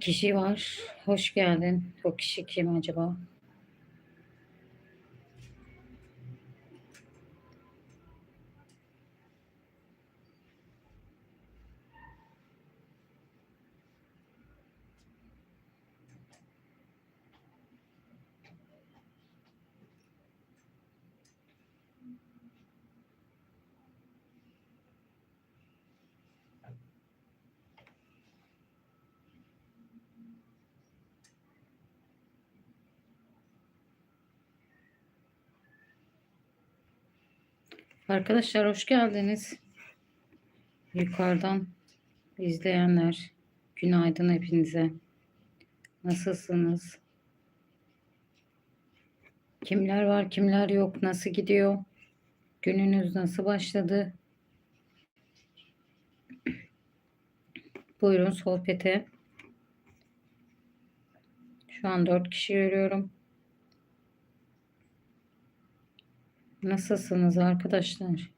Kişi var. Hoş geldin. O kişi kim acaba? Arkadaşlar hoş geldiniz. Yukarıdan izleyenler günaydın hepinize. Nasılsınız? Kimler var, kimler yok? Nasıl gidiyor? Gününüz nasıl başladı? Buyurun sohbete. Şu an dört kişi görüyorum. Nasılsınız arkadaşlar?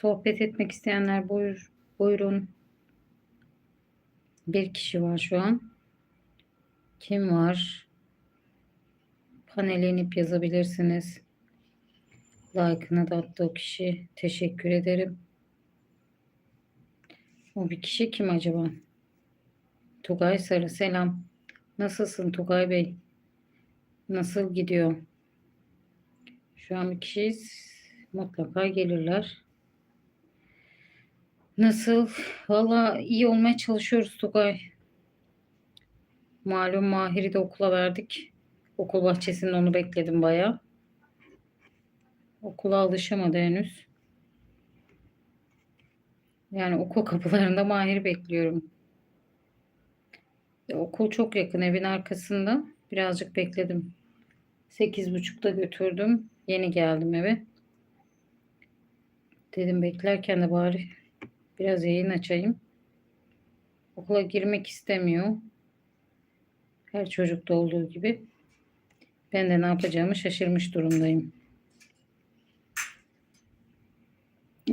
Sohbet etmek isteyenler buyur, buyurun. Bir kişi var şu an. Kim var? Panele inip yazabilirsiniz. Like'ını da attı o kişi. Teşekkür ederim. O bir kişi kim acaba? Tugay Sarı selam. Nasılsın Tugay Bey? Nasıl gidiyor? Şu an bir kişiyiz. Mutlaka gelirler. Nasıl? Valla iyi olmaya çalışıyoruz Tugay. Malum Mahir'i de okula verdik. Okul bahçesinde onu bekledim baya. Okula alışamadı henüz. Yani okul kapılarında Mahir bekliyorum. E, okul çok yakın evin arkasında. Birazcık bekledim. Sekiz buçukta götürdüm. Yeni geldim eve. Dedim beklerken de bari biraz yayın açayım. Okula girmek istemiyor. Her çocukta olduğu gibi. Ben de ne yapacağımı şaşırmış durumdayım.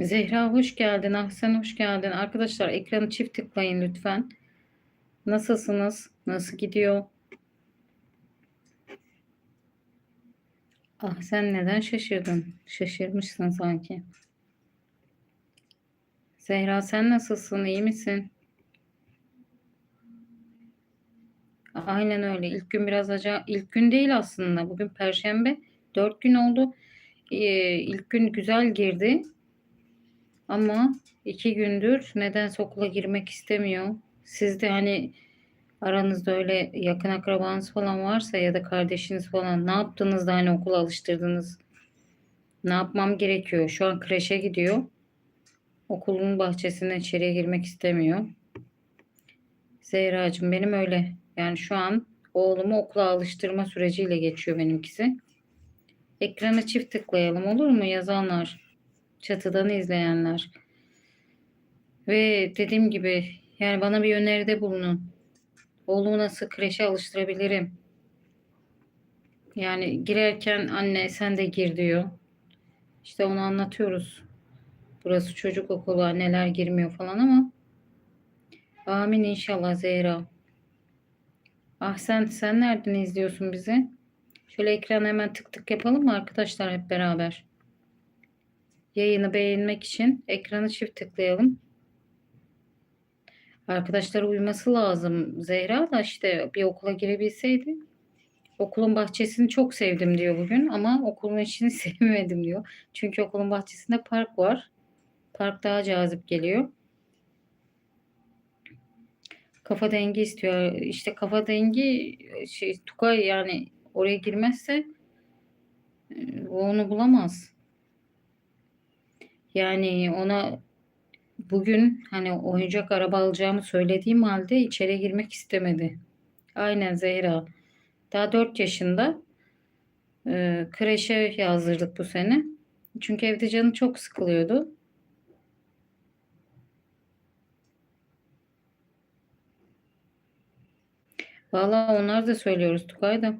Zehra hoş geldin. Ahsen hoş geldin. Arkadaşlar ekranı çift tıklayın lütfen. Nasılsınız? Nasıl gidiyor? Ah sen neden şaşırdın? Şaşırmışsın sanki. Zehra sen nasılsın? İyi misin? Aynen öyle. İlk gün biraz acayip. İlk gün değil aslında. Bugün Perşembe. Dört gün oldu. Ee, ilk gün güzel girdi. Ama iki gündür nedense okula girmek istemiyor. Siz de hani aranızda öyle yakın akrabanız falan varsa ya da kardeşiniz falan ne yaptınız da hani okula alıştırdınız? Ne yapmam gerekiyor? Şu an kreşe gidiyor. Okulun bahçesinden içeriye girmek istemiyor. Zehracığım benim öyle. Yani şu an oğlumu okula alıştırma süreciyle geçiyor benimkisi. Ekrana çift tıklayalım olur mu yazanlar? Çatıdan izleyenler. Ve dediğim gibi yani bana bir öneride bulunun. Oğlumu nasıl kreşe alıştırabilirim? Yani girerken anne sen de gir diyor. İşte onu anlatıyoruz. Burası çocuk okulu anneler girmiyor falan ama amin inşallah Zehra. Ah sen sen nereden izliyorsun bizi? Şöyle ekrana hemen tık tık yapalım mı arkadaşlar hep beraber? Yayını beğenmek için ekranı çift tıklayalım. Arkadaşlar uyuması lazım. Zehra da işte bir okula girebilseydi. Okulun bahçesini çok sevdim diyor bugün ama okulun içini sevmedim diyor. Çünkü okulun bahçesinde park var. Park daha cazip geliyor. Kafa dengi istiyor. İşte kafa dengi şey Tukay yani oraya girmezse e, onu bulamaz. Yani ona bugün hani oyuncak araba alacağımı söylediğim halde içeri girmek istemedi. Aynen Zehra. Daha 4 yaşında e, kreşe yazdırdık bu sene. Çünkü evde canı çok sıkılıyordu. Valla onlar da söylüyoruz Tukay'da.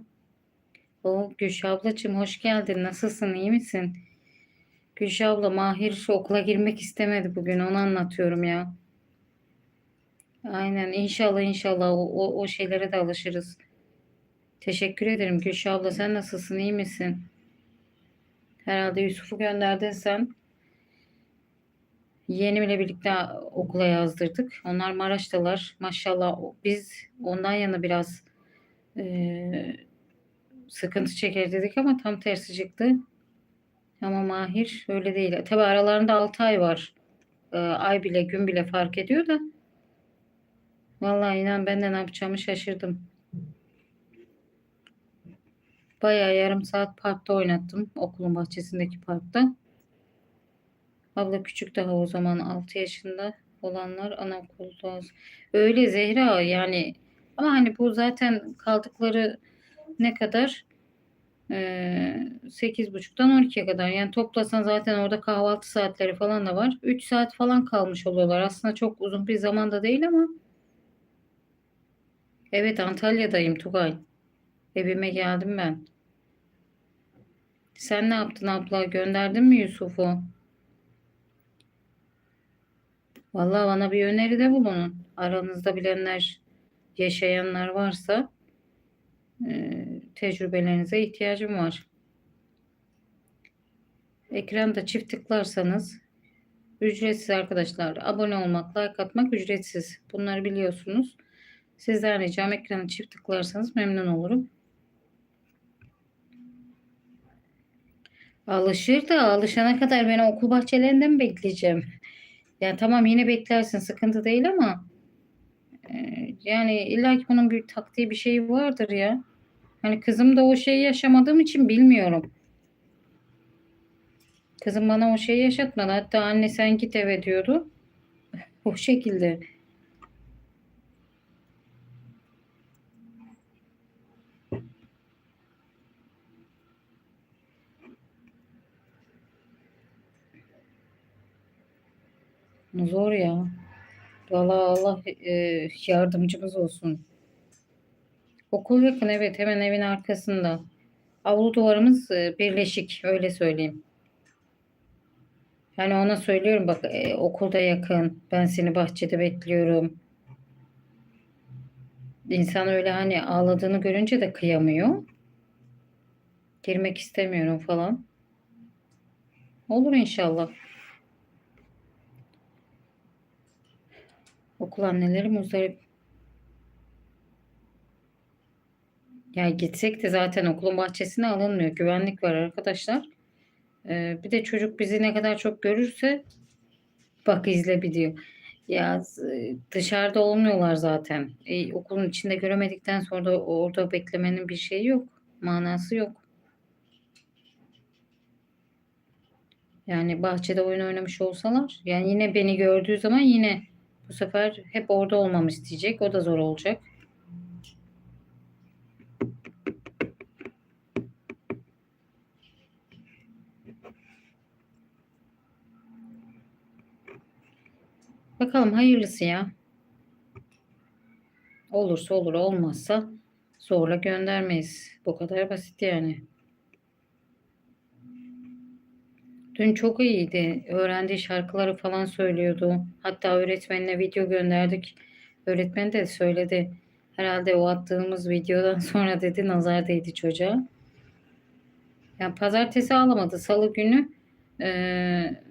O Gülşah ablacığım hoş geldin. Nasılsın? iyi misin? Gülşah abla Mahir okula girmek istemedi bugün. Onu anlatıyorum ya. Aynen inşallah inşallah o, o, o şeylere de alışırız. Teşekkür ederim Gülşah abla. Sen nasılsın? iyi misin? Herhalde Yusuf'u gönderdin sen. Yeğenimle birlikte okula yazdırdık. Onlar Maraş'talar. Maşallah biz ondan yana biraz eee, sıkıntı çeker dedik ama tam tersi çıktı. Ama Mahir öyle değil. Tabi aralarında 6 ay var. Eee, ay bile gün bile fark ediyor da. Vallahi inan ben de ne yapacağımı şaşırdım. Bayağı yarım saat parkta oynattım. Okulun bahçesindeki parkta. Abla küçük daha o zaman 6 yaşında olanlar anaokulda. Öyle Zehra yani ama hani bu zaten kaldıkları ne kadar? Ee, 8.30'dan 12'ye kadar. Yani toplasan zaten orada kahvaltı saatleri falan da var. 3 saat falan kalmış oluyorlar. Aslında çok uzun bir zaman da değil ama. Evet Antalya'dayım Tugay. Evime geldim ben. Sen ne yaptın abla? Gönderdin mi Yusuf'u? Vallahi bana bir öneride bulunun. Aranızda bilenler, yaşayanlar varsa e, tecrübelerinize ihtiyacım var. Ekranda çift tıklarsanız ücretsiz arkadaşlar. Abone olmak, like atmak ücretsiz. Bunları biliyorsunuz. Sizden ricam ekrana çift tıklarsanız memnun olurum. Alışır da alışana kadar beni okul bahçelerinde mi bekleyeceğim? Yani tamam yine beklersin sıkıntı değil ama e, yani illa ki bunun bir taktiği bir şeyi vardır ya. Hani kızım da o şeyi yaşamadığım için bilmiyorum. Kızım bana o şeyi yaşatmadı. Hatta anne sen git eve diyordu. O şekilde. Zor ya. Vallahi Allah e, yardımcımız olsun. Okul yakın evet hemen evin arkasında. Avlu duvarımız e, birleşik öyle söyleyeyim. Yani ona söylüyorum bak e, okulda yakın. Ben seni bahçede bekliyorum. İnsan öyle hani ağladığını görünce de kıyamıyor. Girmek istemiyorum falan. Olur inşallah. Okul anneleri muzdarip. Ya gitsek de zaten okulun bahçesine alınmıyor. Güvenlik var arkadaşlar. Ee, bir de çocuk bizi ne kadar çok görürse bak izle biliyor. Ya z- dışarıda olmuyorlar zaten. E, okulun içinde göremedikten sonra da orada beklemenin bir şeyi yok. Manası yok. Yani bahçede oyun oynamış olsalar yani yine beni gördüğü zaman yine bu sefer hep orada olmamı isteyecek. O da zor olacak. Bakalım hayırlısı ya. Olursa olur, olmazsa zorla göndermeyiz. Bu kadar basit yani. Dün çok iyiydi. Öğrendiği şarkıları falan söylüyordu. Hatta öğretmenine video gönderdik. Öğretmen de söyledi. Herhalde o attığımız videodan sonra dedi nazar değdi çocuğa. Yani pazartesi ağlamadı. Salı günü eee,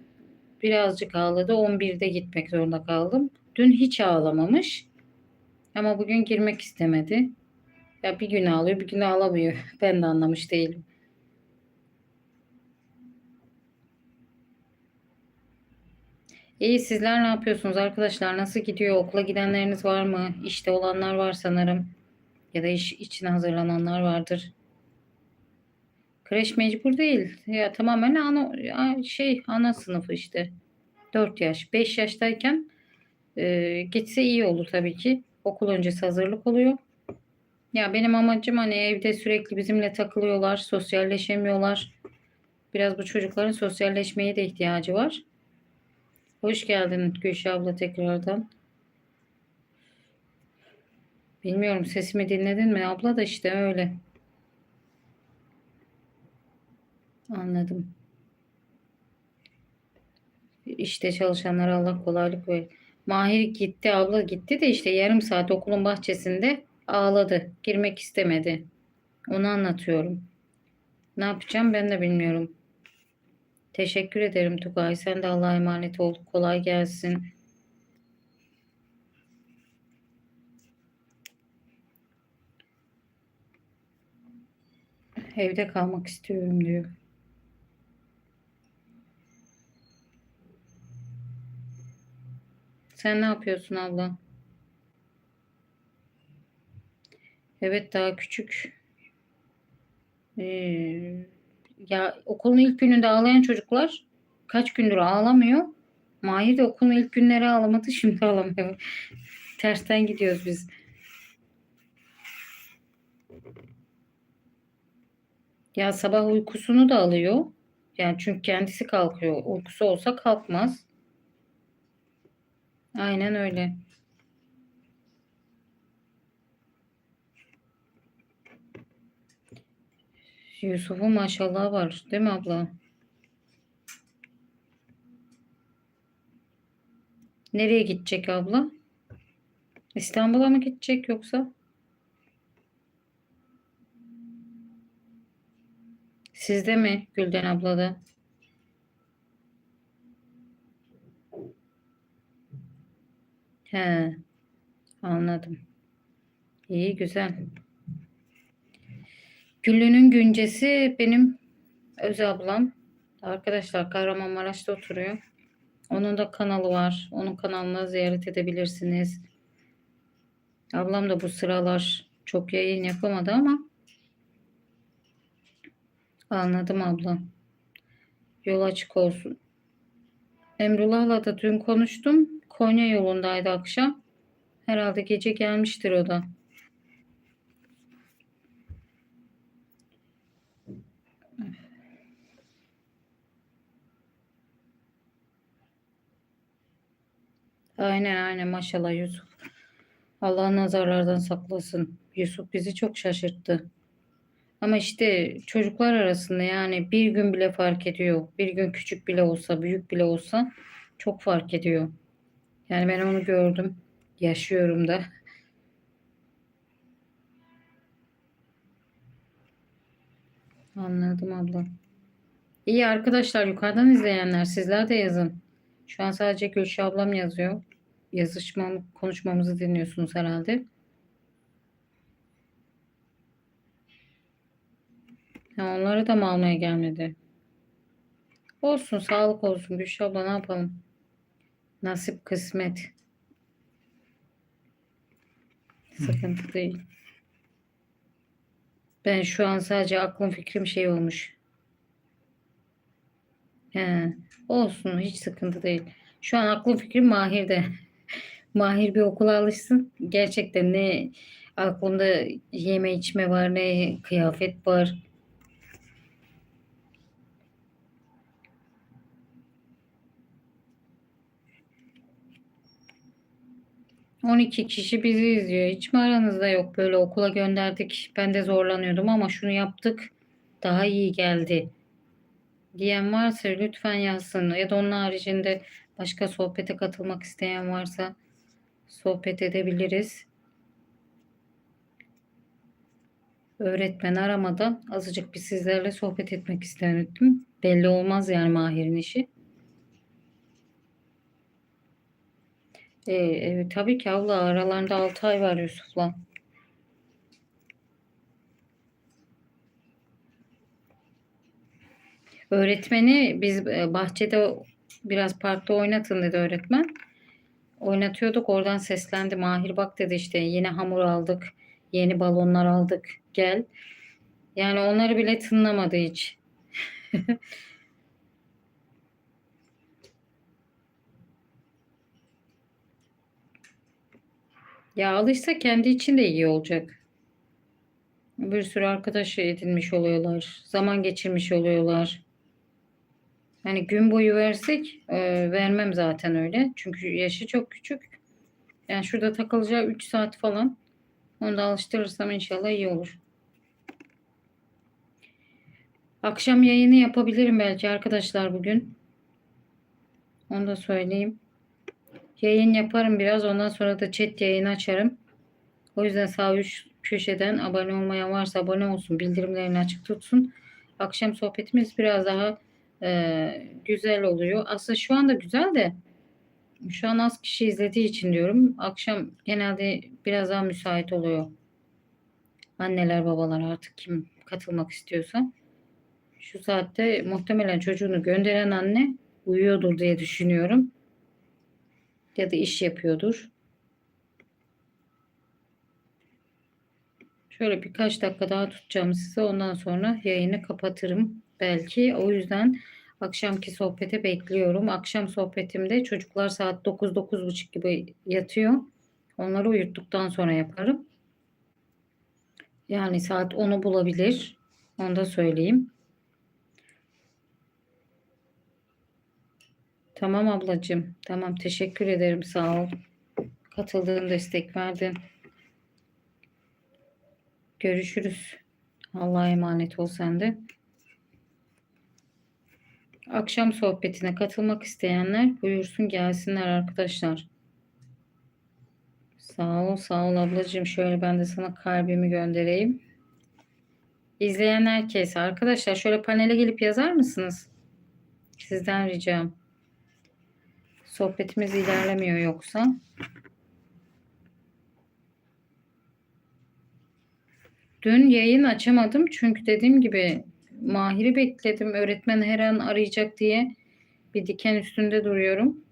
birazcık ağladı. 11'de gitmek zorunda kaldım. Dün hiç ağlamamış. Ama bugün girmek istemedi. Ya bir gün ağlıyor, bir gün ağlamıyor. Ben de anlamış değilim. İyi sizler ne yapıyorsunuz arkadaşlar? Nasıl gidiyor? Okula gidenleriniz var mı? İşte olanlar var sanırım. Ya da iş için hazırlananlar vardır. Kreş mecbur değil. Ya tamamen ana şey ana sınıfı işte. 4 yaş, 5 yaştayken e, gitse iyi olur tabii ki. Okul öncesi hazırlık oluyor. Ya benim amacım hani evde sürekli bizimle takılıyorlar, sosyalleşemiyorlar. Biraz bu çocukların sosyalleşmeye de ihtiyacı var. Hoş geldin Gülşah abla tekrardan. Bilmiyorum sesimi dinledin mi abla da işte öyle. Anladım. İşte çalışanlara Allah kolaylık ver. Mahir gitti, abla gitti de işte yarım saat okulun bahçesinde ağladı. Girmek istemedi. Onu anlatıyorum. Ne yapacağım ben de bilmiyorum. Teşekkür ederim Tugay. Sen de Allah'a emanet ol. Kolay gelsin. Evde kalmak istiyorum diyor. Sen ne yapıyorsun abla? Evet daha küçük. Ee, ya okulun ilk gününde ağlayan çocuklar kaç gündür ağlamıyor. Mahir de okulun ilk günleri ağlamadı şimdi ağlamıyor. Tersten gidiyoruz biz. Ya sabah uykusunu da alıyor. Yani çünkü kendisi kalkıyor. Uykusu olsa kalkmaz. Aynen öyle. Yusuf'un maşallah var, değil mi abla? Nereye gidecek abla? İstanbul'a mı gidecek yoksa? Sizde mi Gülden abla da? He, anladım. İyi güzel. Güllü'nün güncesi benim öz ablam. Arkadaşlar Kahramanmaraş'ta oturuyor. Onun da kanalı var. Onun kanalına ziyaret edebilirsiniz. Ablam da bu sıralar çok yayın yapamadı ama anladım abla. Yol açık olsun. Emrullah'la da dün konuştum. Konya yolundaydı akşam. Herhalde gece gelmiştir o da. Aynen aynen maşallah Yusuf. Allah nazarlardan saklasın. Yusuf bizi çok şaşırttı. Ama işte çocuklar arasında yani bir gün bile fark ediyor. Bir gün küçük bile olsa, büyük bile olsa çok fark ediyor. Yani ben onu gördüm. Yaşıyorum da. Anladım abla. İyi arkadaşlar yukarıdan izleyenler sizler de yazın. Şu an sadece Gülşah ablam yazıyor. Yazışmam, konuşmamızı dinliyorsunuz herhalde. Ha, onları da mı almaya gelmedi? Olsun, sağlık olsun. Gülşah abla ne yapalım? Nasip kısmet. Sıkıntı değil. Ben şu an sadece aklım fikrim şey olmuş. He, olsun hiç sıkıntı değil. Şu an aklım fikrim Mahir'de. Mahir bir okula alışsın. Gerçekten ne aklımda yeme içme var ne kıyafet var. On iki kişi bizi izliyor. Hiç mi aranızda yok böyle okula gönderdik. Ben de zorlanıyordum ama şunu yaptık. Daha iyi geldi. Diyen varsa lütfen yazsın. Ya da onun haricinde başka sohbete katılmak isteyen varsa sohbet edebiliriz. Öğretmen aramadan azıcık bir sizlerle sohbet etmek istedim. Belli olmaz yani Mahir'in işi. Evet, tabii ki abla aralarında 6 ay var Yusuf'la. Öğretmeni biz e, bahçede biraz parkta oynatın dedi öğretmen. Oynatıyorduk oradan seslendi. Mahir bak dedi işte yeni hamur aldık. Yeni balonlar aldık. Gel. Yani onları bile tınlamadı hiç. Ya alışsa kendi için de iyi olacak. Bir sürü arkadaş edinmiş oluyorlar. Zaman geçirmiş oluyorlar. Hani gün boyu versek e, vermem zaten öyle. Çünkü yaşı çok küçük. Yani şurada takılacağı 3 saat falan. Onu da alıştırırsam inşallah iyi olur. Akşam yayını yapabilirim belki arkadaşlar bugün. Onu da söyleyeyim. Yayın yaparım biraz. Ondan sonra da chat yayını açarım. O yüzden sağ üst köşeden abone olmayan varsa abone olsun. Bildirimlerini açık tutsun. Akşam sohbetimiz biraz daha e, güzel oluyor. Aslında şu anda güzel de şu an az kişi izlediği için diyorum. Akşam genelde biraz daha müsait oluyor. Anneler babalar artık kim katılmak istiyorsa. Şu saatte muhtemelen çocuğunu gönderen anne uyuyordur diye düşünüyorum. Ya da iş yapıyordur. Şöyle birkaç dakika daha tutacağım size. Ondan sonra yayını kapatırım belki. O yüzden akşamki sohbete bekliyorum. Akşam sohbetimde çocuklar saat 9-9.30 gibi yatıyor. Onları uyuttuktan sonra yaparım. Yani saat 10'u bulabilir. Onu da söyleyeyim. Tamam ablacığım. Tamam teşekkür ederim. Sağ ol. Katıldığın destek verdin. Görüşürüz. Allah'a emanet ol sen de. Akşam sohbetine katılmak isteyenler buyursun gelsinler arkadaşlar. Sağ ol, sağ ol ablacığım. Şöyle ben de sana kalbimi göndereyim. İzleyen herkes arkadaşlar şöyle panele gelip yazar mısınız? Sizden ricam. Sohbetimiz ilerlemiyor yoksa. Dün yayın açamadım çünkü dediğim gibi Mahir'i bekledim. Öğretmen her an arayacak diye bir diken üstünde duruyorum.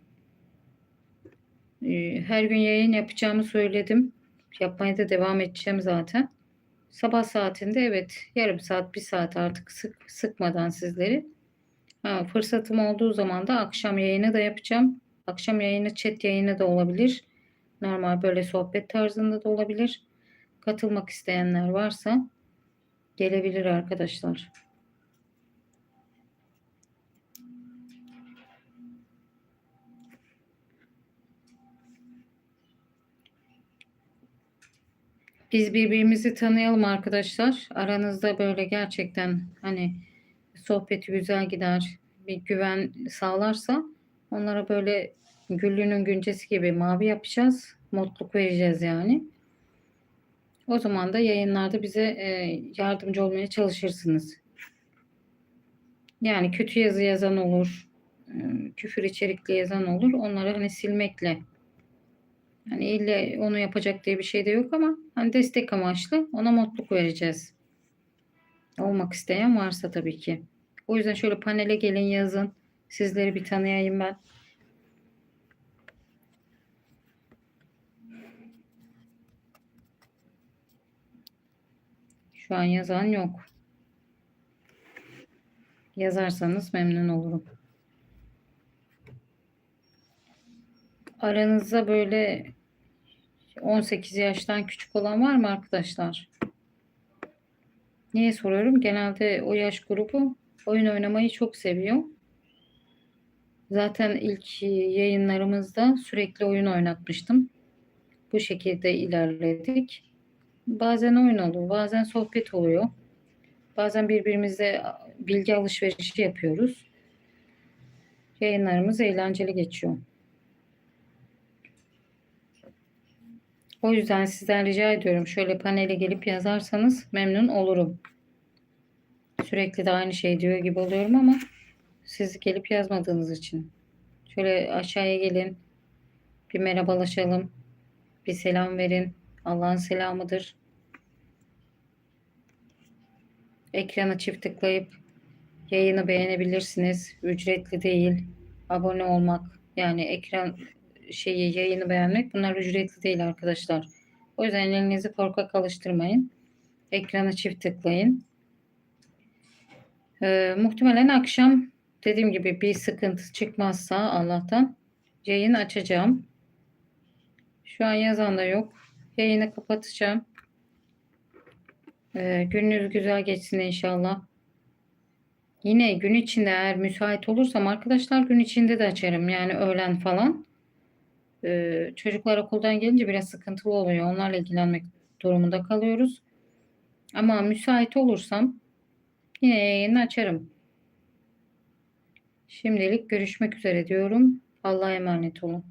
Ee, Her gün yayın yapacağımı söyledim. Yapmaya da devam edeceğim zaten. Sabah saatinde evet yarım saat bir saat artık sık sıkmadan sizleri. Ha, fırsatım olduğu zaman da akşam yayını da yapacağım. Akşam yayını chat yayını da olabilir. Normal böyle sohbet tarzında da olabilir. Katılmak isteyenler varsa gelebilir arkadaşlar. Biz birbirimizi tanıyalım arkadaşlar. Aranızda böyle gerçekten hani sohbeti güzel gider, bir güven sağlarsa onlara böyle güllünün güncesi gibi mavi yapacağız. Mutluluk vereceğiz yani. O zaman da yayınlarda bize e, yardımcı olmaya çalışırsınız. Yani kötü yazı yazan olur, e, küfür içerikli yazan olur. Onları hani silmekle Hani ille onu yapacak diye bir şey de yok ama hani destek amaçlı ona mutluluk vereceğiz. Olmak isteyen varsa tabii ki. O yüzden şöyle panele gelin yazın. Sizleri bir tanıyayım ben. Şu an yazan yok. Yazarsanız memnun olurum. Aranızda böyle 18 yaştan küçük olan var mı arkadaşlar? Niye soruyorum? Genelde o yaş grubu oyun oynamayı çok seviyor. Zaten ilk yayınlarımızda sürekli oyun oynatmıştım. Bu şekilde ilerledik. Bazen oyun oluyor, bazen sohbet oluyor. Bazen birbirimizle bilgi alışverişi yapıyoruz. Yayınlarımız eğlenceli geçiyor. O yüzden sizden rica ediyorum şöyle panele gelip yazarsanız memnun olurum. Sürekli de aynı şey diyor gibi oluyorum ama siz gelip yazmadığınız için. Şöyle aşağıya gelin. Bir merhabalaşalım. Bir selam verin. Allah'ın selamıdır. Ekrana çift tıklayıp yayını beğenebilirsiniz. Ücretli değil. Abone olmak yani ekran şeyi yayını beğenmek bunlar ücretli değil arkadaşlar. O yüzden elinizi korkak alıştırmayın. Ekrana çift tıklayın. Ee, muhtemelen akşam dediğim gibi bir sıkıntı çıkmazsa Allah'tan yayın açacağım. Şu an yazan da yok. Yayını kapatacağım. Ee, gününüz güzel geçsin inşallah. Yine gün içinde eğer müsait olursam arkadaşlar gün içinde de açarım. Yani öğlen falan. Ee, çocuklar okuldan gelince biraz sıkıntılı oluyor. Onlarla ilgilenmek durumunda kalıyoruz. Ama müsait olursam Yine yayını açarım. Şimdilik görüşmek üzere diyorum. Allah'a emanet olun.